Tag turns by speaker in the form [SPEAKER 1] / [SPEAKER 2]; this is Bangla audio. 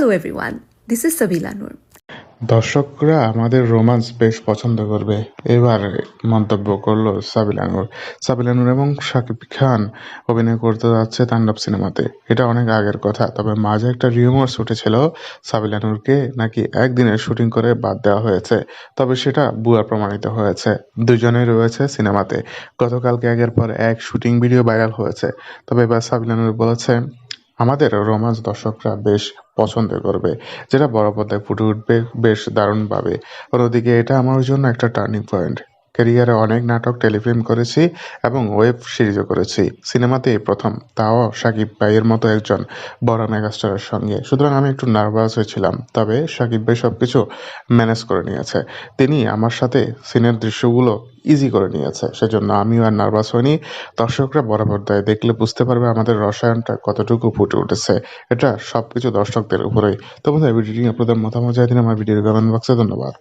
[SPEAKER 1] Hello everyone, this is Sabila Noor.
[SPEAKER 2] দর্শকরা আমাদের রোমান্স বেশ পছন্দ করবে। এবার মন্তব্য করল সাবিলা নূর সাবিলা নূর এবং শাকিব খান অভিনয় করতে যাচ্ছে তাণ্ডব সিনেমাতে এটা অনেক আগের কথা তবে মাঝে একটা রিউমার্স উঠেছিল সাবিলা নূরকে নাকি একদিনের শুটিং করে বাদ দেওয়া হয়েছে। তবে সেটা বুয়া প্রমাণিত হয়েছে। দুজনেই রয়েছে সিনেমাতে গতকালকে আগের পর এক শুটিং ভিডিও ভাইরাল হয়েছে। তবে এবার সাবিলা নূর বলেছে আমাদের রোমান্স দর্শকরা বেশ পছন্দ করবে, যেটা বড় পর্দায় ফুটে উঠবে, বেশ দারুণভাবে। অন্যদিকে এটা আমার জন্য একটা টার্নিং পয়েন্ট ক্যারিয়ারে অনেক নাটক, টেলিফিল্ম করেছি এবং ওয়েব সিরিজও করেছি। সিনেমাতে প্রথম। তাও সাকিব ভাইয়ের মতো একজন বড় মেগাস্টারের সঙ্গে। সুতরাং আমি একটু নার্ভাস হয়েছিলাম। তবে সাকিব ভাই সবকিছু ম্যানেজ করে নিয়েছে। তিনি আমার সাথে সিনের দৃশ্যগুলো ইজি করে নিয়েছে। সেজন্য আমিও আর নার্ভাস হইনি। দর্শকরা বরাবর দেয়। দেখলে বুঝতে পারবে আমাদের রসায়নটা কতটুকু ফুটে উঠেছে। এটা সবকিছু দর্শকদের উপরেই। তো বন্ধুরা ভিডিওটি আপনাদের মতামত জানিয়ে দিন। আমার ভিডিওর কমেন্ট বক্সে ধন্যবাদ।